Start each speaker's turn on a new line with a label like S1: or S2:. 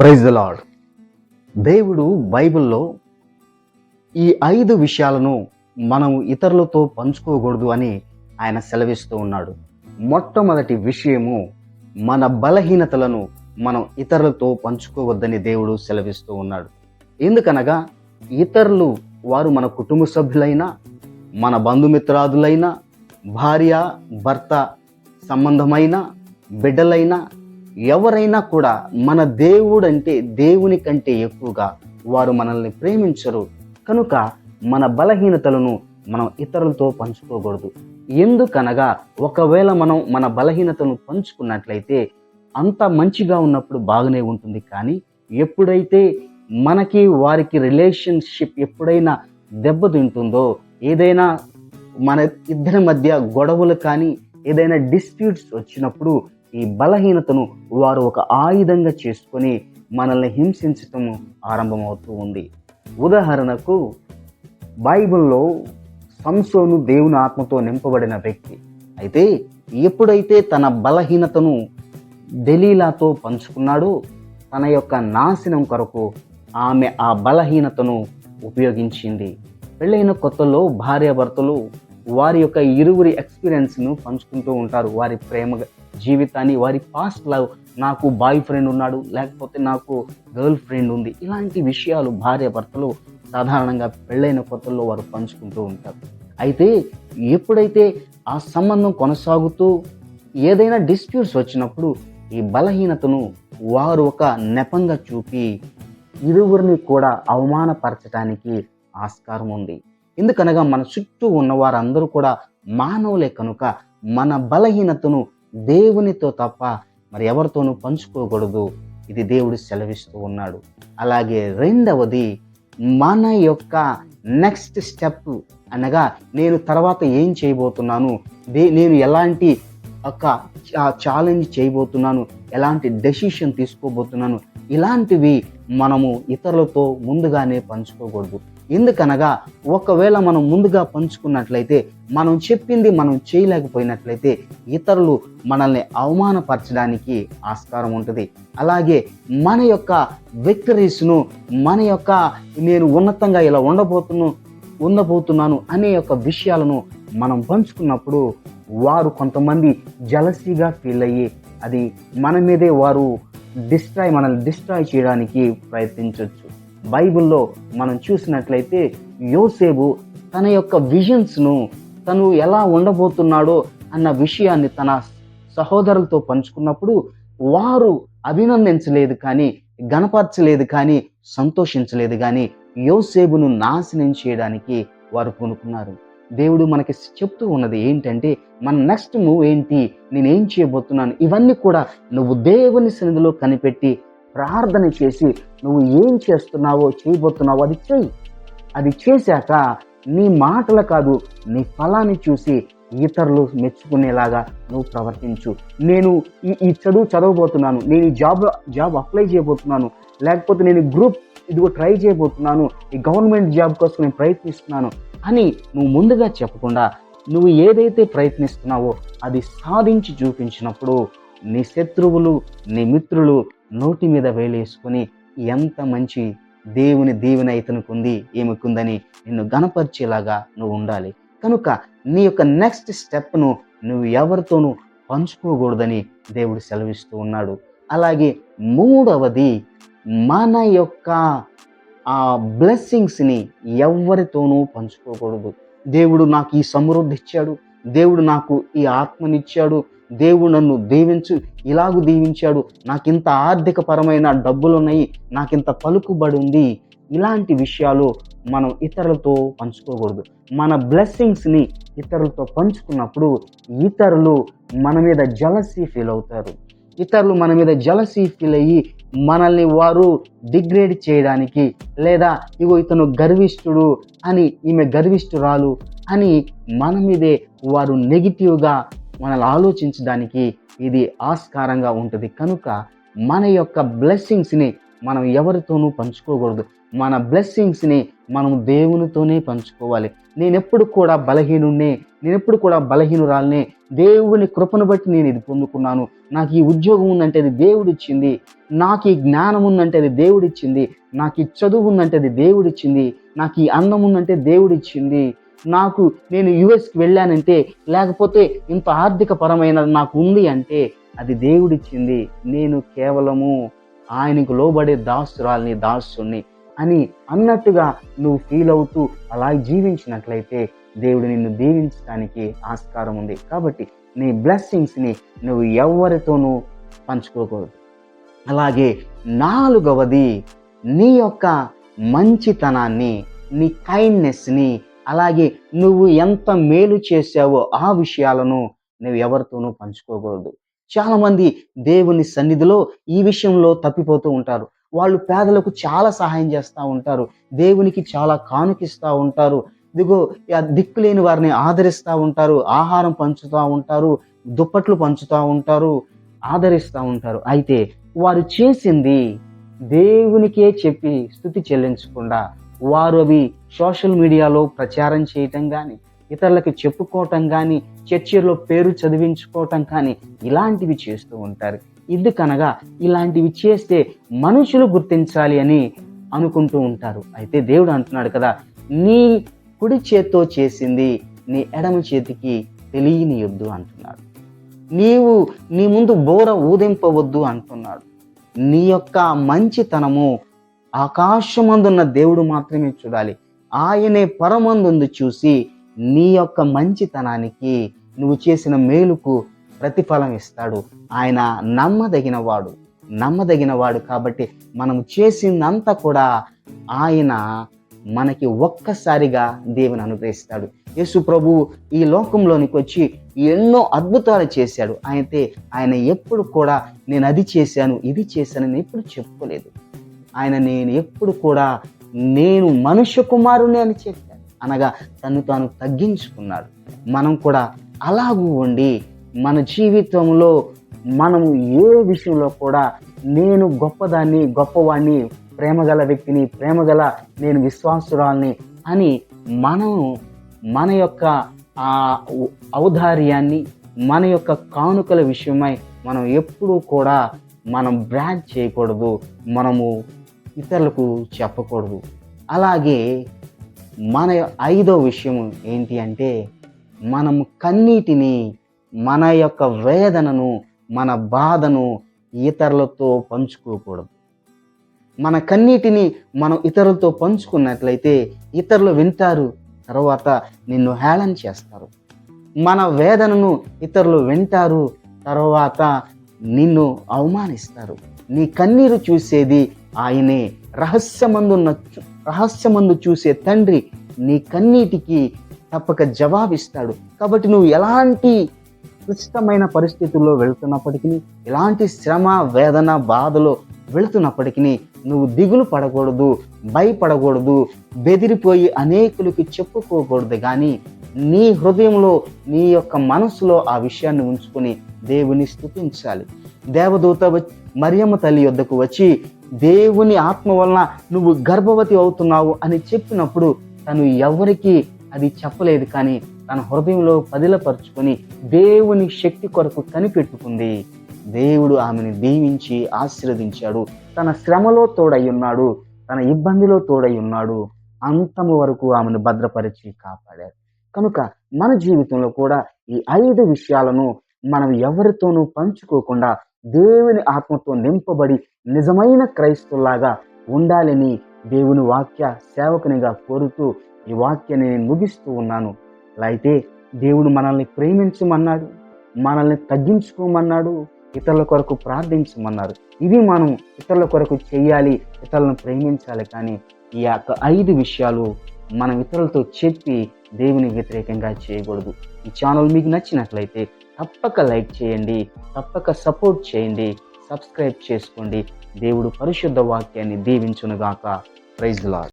S1: Praise lord దేవుడు బైబిల్లో ఈ ఐదు విషయాలను మనం ఇతరులతో పంచుకోకూడదు అని ఆయన సెలవిస్తూ ఉన్నాడు. మొట్టమొదటి విషయము మన బలహీనతలను మనం ఇతరులతో పంచుకోవద్దని దేవుడు సెలవిస్తూ ఉన్నాడు. ఎందుకనగా ఇతరులు వారు మన కుటుంబ సభ్యులైనా మన బంధుమిత్రాదులైనా భార్య భర్త సంబంధమైన బిడ్డలైనా ఎవరైనా కూడా మన దేవుడు అంటే దేవుని కంటే ఎక్కువగా వారు మనల్ని ప్రేమించరు. కనుక మన బలహీనతలను మనం ఇతరులతో పంచుకోకూడదు. ఎందుకనగా ఒకవేళ మనం మన బలహీనతను పంచుకున్నట్లయితే అంత మంచిగా ఉన్నప్పుడు బాగానే ఉంటుంది. కానీ ఎప్పుడైతే మనకి వారికి రిలేషన్షిప్ ఎప్పుడైనా దెబ్బతింటుందో ఏదైనా మన ఇద్దరి మధ్య గొడవలు కానీ ఏదైనా డిస్ప్యూట్స్ వచ్చినప్పుడు ఈ బలహీనతను వారు ఒక ఆయుధంగా చేసుకొని మనల్ని హింసించటం ఆరంభమవుతూ ఉంది. ఉదాహరణకు బైబిల్లో సంసోను దేవుని ఆత్మతో నింపబడిన వ్యక్తి. అయితే ఎప్పుడైతే తన బలహీనతను దలీలాతో పంచుకున్నాడో తన యొక్క నాశనం కొరకు ఆమె ఆ బలహీనతను ఉపయోగించింది. పెళ్ళైన కొత్తలో భార్యాభర్తలు వారి యొక్క ఇరువురి ఎక్స్పీరియన్స్ను పంచుకుంటూ ఉంటారు. వారి ప్రేమ జీవితాన్ని వారి పాస్ట్ లవ్ నాకు బాయ్ ఫ్రెండ్ ఉన్నాడు లేకపోతే నాకు గర్ల్ ఫ్రెండ్ ఉంది. ఇలాంటి విషయాలు భార్యాభర్తలు సాధారణంగా పెళ్ళైన కొత్తల్లో వారు పంచుకుంటూ ఉంటారు. అయితే ఎప్పుడైతే ఆ సంబంధం కొనసాగుతూ ఏదైనా డిస్ప్యూట్స్ వచ్చినప్పుడు ఈ బలహీనతను వారు ఒక నెపంగా చూపి ఇరువురిని కూడా అవమానపరచడానికి ఆస్కారం ఉంది. ఎందుకనగా మన చుట్టూ ఉన్న వారందరూ కూడా మానవులే కనుక మన బలహీనతను దేవునితో తప్ప మరి ఎవరితోనూ పంచుకోకూడదు. ఇది దేవుడు సెలవిస్తూ ఉన్నాడు. అలాగే రెండవది మన యొక్క నెక్స్ట్ స్టెప్ అనగా నేను తర్వాత ఏం చేయబోతున్నాను? దే- నేను ఎలాంటి ఒక ఛాలెంజ్ చేయబోతున్నాను? ఎలాంటి డెసిషన్ తీసుకోబోతున్నాను? ఇలాంటివి మనము ఇతరులతో ముందుగానే పంచుకోకూడదు. ఎందుకనగా ఒకవేళ మనం ముందుగా పంచుకున్నట్లయితే మనం చెప్పింది మనం చేయలేకపోయినట్లయితే ఇతరులు మనల్ని అవమానపరచడానికి ఆస్కారం ఉంటుంది. అలాగే మన యొక్క విక్టరీస్ను మన యొక్క నేను ఉన్నతంగా ఇలా ఉండబోతును ఉండబోతున్నాను అనే యొక్క విషయాలను మనం పంచుకున్నప్పుడు వారు కొంతమంది జలసీగా ఫీల్ అయ్యి అది మన మీదే వారు డిస్ట్రాయ్ మనల్ని డిస్ట్రాయ్ చేయడానికి ప్రయత్నించవచ్చు బైబిల్లో మనం చూసినట్లయితే యోసేబు తన యొక్క విజన్స్ను తను ఎలా ఉండబోతున్నాడో అన్న విషయాన్ని తన సహోదరులతో పంచుకున్నప్పుడు వారు అభినందించలేదు కానీ గణపరచలేదు కానీ సంతోషించలేదు కానీ యోసేబును నాశనం చేయడానికి వారు కొనుక్కున్నారు దేవుడు మనకి చెప్తూ ఉన్నది ఏంటంటే మన నెక్స్ట్ మూవ్ ఏంటి? నేనేం చేయబోతున్నాను? ఇవన్నీ కూడా నువ్వు దేవుని సన్నిధిలో కనిపెట్టి ప్రార్థన చేసి నువ్వు ఏం చేస్తున్నావో చేయబోతున్నావో అది చెయ్యి. అది చేశాక నీ మాటలు కాదు నీ ఫలాన్ని చూసి ఇతరులు మెచ్చుకునేలాగా నువ్వు ప్రవర్తించు. నేను ఈ ఈ చదువు చదవబోతున్నాను నేను ఈ జాబ్ జాబ్ అప్లై చేయబోతున్నాను లేకపోతే నేను గ్రూప్ ఇదిగో ట్రై చేయబోతున్నాను ఈ గవర్నమెంట్ జాబ్ కోసం నేను ప్రయత్నిస్తున్నాను అని నువ్వు ముందుగా చెప్పకుండా నువ్వు ఏదైతే ప్రయత్నిస్తున్నావో అది సాధించి చూపించినప్పుడు నీ శత్రువులు నీ మిత్రులు నోటి మీద వేలేసుకుని ఎంత మంచి దేవుని దీవెన ఇతనికి ఉంది ఏమికుందని నిన్ను గణపరిచేలాగా నువ్వు ఉండాలి. కనుక నీ యొక్క నెక్స్ట్ స్టెప్ను నువ్వు ఎవరితోనూ పంచుకోకూడదని దేవుడు సెలవిస్తూ ఉన్నాడు. అలాగే మూడవది మన యొక్క ఆ బ్లెస్సింగ్స్ని ఎవరితోనూ పంచుకోకూడదు. దేవుడు నాకు ఈ సమృద్ధి ఇచ్చాడు దేవుడు నాకు ఈ ఆత్మనిచ్చాడు. దేవుడు నన్ను దీవించు ఇలాగూ దీవించాడు. నాకింత ఆర్థిక పరమైన డబ్బులు ఉన్నాయి నాకింత పలుకుబడి ఉంది ఇలాంటి విషయాలు మనం ఇతరులతో పంచుకోకూడదు. మన బ్లెస్సింగ్స్ని ఇతరులతో పంచుకున్నప్పుడు ఇతరులు మన మీద జలసీ ఫీల్ అవుతారు. ఇతరులు మన మీద జలసీ ఫీల్ అయ్యి మనల్ని వారు డిగ్రేడ్ చేయడానికి లేదా ఇగో ఇతను గర్విష్ఠుడు అని ఈమె గర్విష్ఠురాలు అని మన మీదే వారు నెగిటివ్గా మనల్ని ఆలోచించడానికి ఇది ఆస్కారంగా ఉంటుంది. కనుక మన యొక్క బ్లెస్సింగ్స్ని మనం ఎవరితోనూ పంచుకోకూడదు. మన బ్లెస్సింగ్స్ని మనం దేవునితోనే పంచుకోవాలి. నేను ఎప్పుడు కూడా బలహీనుణ్ణే నేను ఎప్పుడు కూడా బలహీనురాలనే దేవుని కృపను బట్టి నేను ఇది పొందుకున్నాను. నాకు ఈ ఉద్యోగం ఉందంటే అది దేవుడిచ్చింది. నాకు ఈ జ్ఞానం ఉందంటే అది దేవుడిచ్చింది. నాకు ఈ చదువు ఉందంటే అది దేవుడిచ్చింది. నాకు ఈ అందం ఉందంటే దేవుడిచ్చింది. నాకు నేను యుఎస్కి వెళ్ళానంటే లేకపోతే ఇంత ఆర్థిక పరమైన నాకు ఉంది అంటే అది దేవుడిచ్చింది. నేను కేవలము ఆయనకు లోబడే దాసురాల్ని దాసుని అని అన్నట్టుగా నువ్వు ఫీల్ అవుతూ అలా జీవించినట్లయితే దేవుడు నిన్ను దీవించడానికి ఆస్కారం ఉంది. కాబట్టి నీ బ్లెస్సింగ్స్ని నువ్వు ఎవరితోనూ పంచుకోకూడదు. అలాగే నాలుగవది నీ యొక్క మంచితనాన్ని నీ కైండ్నెస్ని అలాగే నువ్వు ఎంత మేలు చేశావో ఆ విషయాలను నువ్వు ఎవరితోనూ పంచుకోకూడదు. చాలామంది దేవుని సన్నిధిలో ఈ విషయంలో తప్పిపోతూ ఉంటారు. వాళ్ళు పేదలకు చాలా సహాయం చేస్తూ ఉంటారు. దేవునికి చాలా కానుకిస్తూ ఉంటారు. ఇదిగో దిక్కులేని వారిని ఆదరిస్తూ ఉంటారు. ఆహారం పంచుతూ ఉంటారు. దుప్పట్లు పంచుతూ ఉంటారు. ఆదరిస్తూ ఉంటారు. అయితే వారు చేసింది దేవునికే చెప్పి స్థుతి చెల్లించకుండా వారు అవి సోషల్ మీడియాలో ప్రచారం చేయటం కానీ ఇతరులకు చెప్పుకోవటం కానీ చర్చిలో పేరు చదివించుకోవటం కానీ ఇలాంటివి చేస్తూ ఉంటారు. ఎందుకనగా ఇలాంటివి చేస్తే మనుషులు గుర్తించాలి అని అనుకుంటూ ఉంటారు. అయితే దేవుడు అంటున్నాడు కదా నీ కుడి చేత్తో చేసింది నీ ఎడమ చేతికి తెలియనియొద్దు అంటున్నాడు. నీవు నీ ముందు బోర ఊదింపవద్దు అంటున్నాడు. నీ యొక్క మంచితనము ఆకాశమందున్న దేవుడు మాత్రమే చూడాలి. ఆయనే పరమందుంది చూసి నీ యొక్క మంచితనానికి నువ్వు చేసిన మేలుకు ప్రతిఫలం ఇస్తాడు. ఆయన నమ్మదగిన వాడు నమ్మదగిన వాడు కాబట్టి మనం చేసిందంతా కూడా ఆయన మనకి ఒక్కసారిగా దేవుని అనుగ్రహిస్తాడు. యేసు ప్రభు ఈ లోకంలోనికి వచ్చి ఎన్నో అద్భుతాలు చేశాడు. అయితే ఆయన ఎప్పుడు కూడా నేను అది చేశాను ఇది చేశానని ఎప్పుడు చెప్పుకోలేదు. ఆయన నేను ఎప్పుడు కూడా నేను మనుష్య కుమారుని అని చెప్పాడు. అనగా తను తాను తగ్గించుకున్నాడు. మనం కూడా అలాగూ ఉండి మన జీవితంలో మనము ఏ విషయంలో కూడా నేను గొప్పదాన్ని గొప్పవాణ్ణి ప్రేమగల వ్యక్తిని ప్రేమగల నేను విశ్వాసురాల్ని అని మనము మన యొక్క ఆ ఔదార్యాన్ని మన యొక్క కానుకల విషయమై మనం ఎప్పుడూ కూడా మనం బ్రాగ్ చేయకూడదు. మనము ఇతరులకు చెప్పకూడదు. అలాగే మన ఐదో విషయం ఏంటి అంటే మనము కన్నీటిని మన యొక్క వేదనను మన బాధను ఇతరులతో పంచుకోకూడదు. మన కన్నీటిని మనం ఇతరులతో పంచుకున్నట్లయితే ఇతరులు వింటారు తర్వాత నిన్ను హేళన చేస్తారు. మన వేదనను ఇతరులు వింటారు తర్వాత నిన్ను అవమానిస్తారు. నీ కన్నీరు చూసేది ఆయనే. రహస్యమందున్న రహస్యమందు చూసే తండ్రి నీ కన్నీటికి తప్పక జవాబిస్తాడు. కాబట్టి నువ్వు ఎలాంటి క్లిష్టమైన పరిస్థితుల్లో వెళ్తున్నప్పటికీ ఎలాంటి శ్రమ వేదన బాధలో వెళుతున్నప్పటికీ నువ్వు దిగులు పడకూడదు భయపడకూడదు బెదిరిపోయి అనేకులకి చెప్పుకోకూడదు. కానీ నీ హృదయంలో నీ యొక్క మనసులో ఆ విషయాన్ని ఉంచుకొని దేవుని స్థుతించాలి. దేవదూత మరియమ్మ తల్లి యొద్దకు వచ్చి దేవుని ఆత్మ వలన నువ్వు గర్భవతి అవుతున్నావు అని చెప్పినప్పుడు తను ఎవరికి అది చెప్పలేదు కానీ తన హృదయంలో పదిలపరుచుకొని దేవుని శక్తి కొరకు కనిపెట్టుకుంది. దేవుడు ఆమెను దీవించి ఆశీర్వదించాడు. తన శ్రమలో తోడై ఉన్నాడు తన ఇబ్బందిలో తోడై ఉన్నాడు అంతము వరకు ఆమెను భద్రపరిచి కాపాడారు కనుక మన జీవితంలో కూడా ఈ ఐదు విషయాలను మనం ఎవరితోనూ పంచుకోకుండా దేవుని ఆత్మతో నింపబడి నిజమైన క్రైస్తులాగా ఉండాలని దేవుని వాక్య సేవకునిగా కోరుతూ ఈ వాక్యాన్ని నేను ముగిస్తూ ఉన్నాను. అయితే దేవుడు మనల్ని ప్రేమించమన్నాడు మనల్ని తగ్గించుకోమన్నాడు ఇతరుల కొరకు ప్రార్థించమన్నారు ఇవి మనం ఇతరుల కొరకు చేయాలి ఇతరులను ప్రేమించాలి కానీ ఈ యొక్క ఐదు విషయాలు మనం ఇతరులతో చెప్పి దేవుని వ్యతిరేకంగా చేయకూడదు. ఈ ఛానల్ మీకు నచ్చినట్లయితే తప్పక లైక్ చేయండి తప్పక సపోర్ట్ చేయండి సబ్స్క్రైబ్ చేసుకోండి. దేవుడు పరిశుద్ధ వాక్యాన్ని దీవించునుగాక. Praise lord